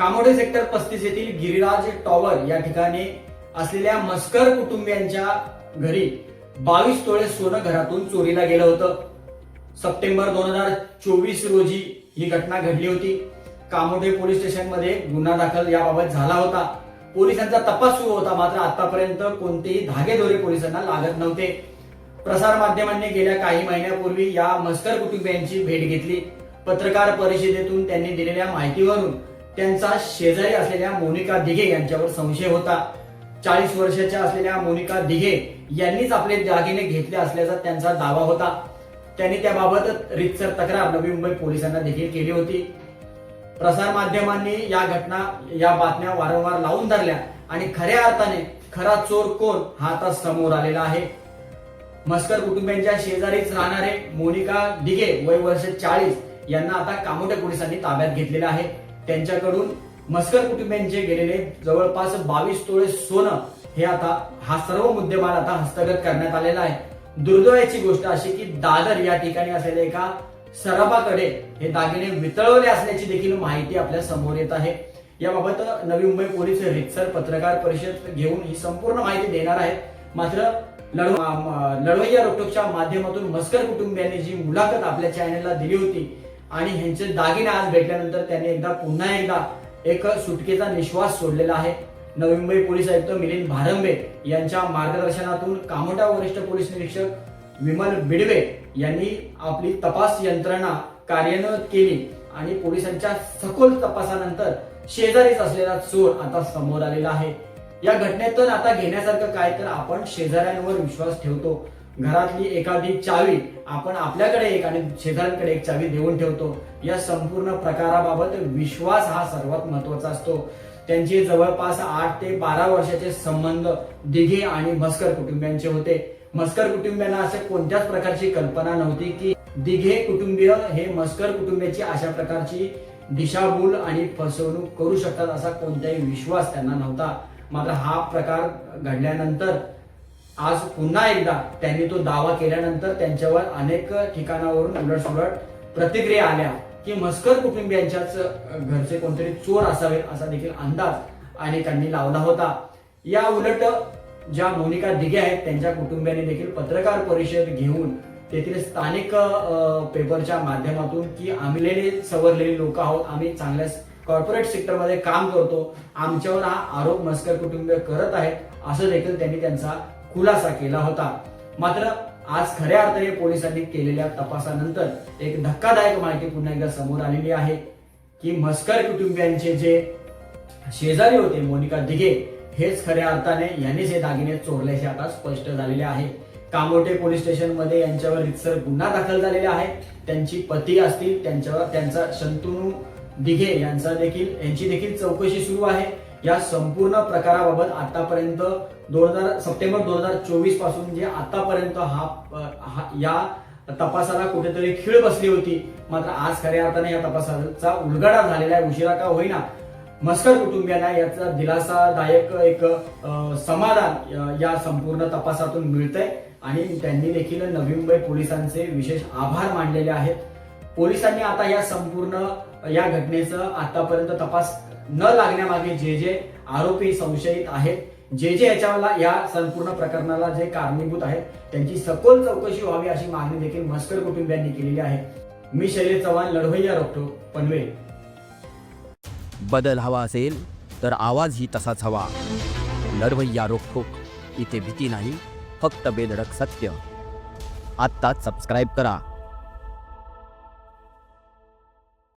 कामोडे sector पस्तीस येथील Giriraj tower या ठिकाणी असलेल्या मस्कर कुटुंबियांच्या घरी बावीस तोळे सोनं घरातून चोरीला गेलं होतं. सप्टेंबर दोन हजार चोवीस रोजी ही घटना घडली होती. कामोठे पोलीस स्टेशनमध्ये गुन्हा दाखल याबाबत झाला होता. पोलिसांचा तपास सुरू होता मात्र आतापर्यंत कोणतेही धागेदोरे पोलिसांना लागत नव्हते. प्रसार माध्यमांनी गेल्या काही महिन्यापूर्वी या मस्कर कुटुंबियांची भेट घेतली. पत्रकार परिषदेतून त्यांनी दिलेल्या माहितीवरून त्यांचा शेजारी असलेल्या मोनिका दिघे यांच्यावर संशय होता. चाळीस वर्षाच्या असलेल्या मोनिका दिघे यांनीच आपले दागिने घेतले असल्याचा त्यांचा दावा होता. त्यांनी त्याबाबत रितसर तक्रार नवी मुंबई पोलिसांना देखील केली होती. प्रसार माध्यमांनी या घटना या बातम्या वारंवार लावून धरल्या आणि खऱ्या अर्थाने खरा चोर कोण हा आता समोर आलेला आहे. मस्कर कुटुंबियांच्या शेजारीच राहणारे मोनिका दिघे वय वर्ष चाळीस यांना आता कामोटे पोलिसांनी ताब्यात घेतलेलं आहे. त्यांच्याकडून मस्कर कुटुंबियांचे गेलेले जवळपास बावीस तोळे सोनं हे आता हा सर्व मुद्देमाल आता हस्तगत करण्यात आलेला आहे. दुर्दैवाची गोष्ट अशी की दादर या ठिकाणी असलेल्या एका सराफाकडे हे दागिने वितळवले असल्याची देखील माहिती आपल्यासमोर येत आहे. याबाबत नवी मुंबई पोलीस रितसर पत्रकार परिषद घेऊन ही संपूर्ण माहिती देणार आहेत मात्र लढवैया लढवय्या रोकटोकच्या माध्यमातून मस्कर कुटुंबियांनी जी मुलाखत आपल्या चॅनलला दिली होती आणि ह्यांचे दागिने आज भेटल्यानंतर त्यांनी एकदा पुन्हा एकदा एक सुटकेचा निश्वास सोडलेला आहे. नवी मुंबई पोलीस आयुक्त मिलिंद भारंबे यांच्या मार्गदर्शनातून कामोटा वरिष्ठ पोलीस निरीक्षक विमल बिडवे यांनी आपली तपास यंत्रणा कार्यान्वित केली आणि पोलिसांच्या सखोल तपासानंतर शेजारीच असलेला चोर आता समोर आलेला आहे. या घटनेतून आता घेण्यासारखं काय? तर आपण शेजाऱ्यांवर विश्वास ठेवतो. घरातली एखादी चावी आपण आपल्याकडे एक आणि शेजाऱ्यांकडे एक चावी देऊन ठेवतो. या संपूर्ण प्रकाराबाबत विश्वास हा सर्वात महत्त्वाचा असतो. त्यांचे जवळपास आठ ते बारा वर्षाचे संबंध दिघे आणि मस्कर कुटुंबियांचे होते. मस्कर कुटुंबियांना असे कोणत्याच प्रकारची कल्पना नव्हती की दिघे कुटुंबीय हे मस्कर कुटुंबियाची अशा प्रकारची दिशाभूल आणि फसवणूक करू शकतात असा कोणताही विश्वास त्यांना नव्हता. मात्र हा प्रकार घडल्यानंतर आज पुन्हा एकदा त्यांनी तो दावा केल्यानंतर त्यांच्यावर अनेक ठिकाणावरून उलटसुलट प्रतिक्रिया आल्या की मस्कर कुटुंबियांच्याच घरचे कोणतरी चोर असावे असा देखील अंदाज अनेकांनी लावला होता. या उलट ज्या मोनिका दिघे आहेत त्यांच्या कुटुंबियांनी देखील पत्रकार परिषद घेऊन तेथील स्थानिक पेपरच्या माध्यमातून की आम्ही सवरलेली लोक आहोत आम्ही चांगल्या कॉर्पोरेट सेक्टरमध्ये काम करतो. आमच्यावर हा आरोप मस्कर कुटुंबीय करत आहेत असं देखील त्यांनी त्यांचा खुलासा केला होता. मात्र आज खऱ्या अर्थाने पोलिसांनी केलेल्या तपासानंतर एक धक्कादायक माहिती पुन्हा एकदा समोर आलेली आहे की मस्कर कुटुंबियांचे जे शेजारी होते मोनिका दिघे हेच खऱ्या अर्थाने यांनीच हे दागिने चोरल्याचे आता स्पष्ट झालेले आहे. कामोटे पोलीस स्टेशनमध्ये यांच्यावर रितसर गुन्हा दाखल झालेला आहे. त्यांची पती असतील त्यांच्यावर त्यांचा शंतनू दिघे यांचा देखील यांची देखील चौकशी सुरू आहे. या संपूर्ण प्रकाराबाबत आतापर्यंत दोन हजार सप्टेंबर दोन हजार चोवीसपासून जे आतापर्यंत हा हा- या तपासाला कुठेतरी खीळ बसली होती. मात्र आज खऱ्या अर्थाने या तपासाचा उलगडा झालेला आहे. उशिरा का होईना. मस्कर कुटुंबियांना याचा दिलासादायक एक समाधान या संपूर्ण तपासातून मिळतंय. आणि त्यांनी देखील नवी मुंबई पोलिसांचे विशेष आभार मानलेले आहेत. पोलिसांनी आता या संपूर्ण या घटनेचं आतापर्यंत तपास न लागण्यामागे जे जे आरोपी संशयित आहेत जे जे याच्याला या संपूर्ण प्रकरणाला जे कारणीभूत आहेत त्यांची सखोल चौकशी व्हावी अशी मागणी देखील मस्कर कुटुंबियांनी केलेली आहे. मी शैलेश चव्हाण लढवय्या रोखतो पनवेल. बदल हवा असेल तर आवाज ही तसाच हवा. लढवय्या रोखोक इथे भीती नाही फक्त बेधडक सत्य. आत्ताच सबस्क्राईब करा.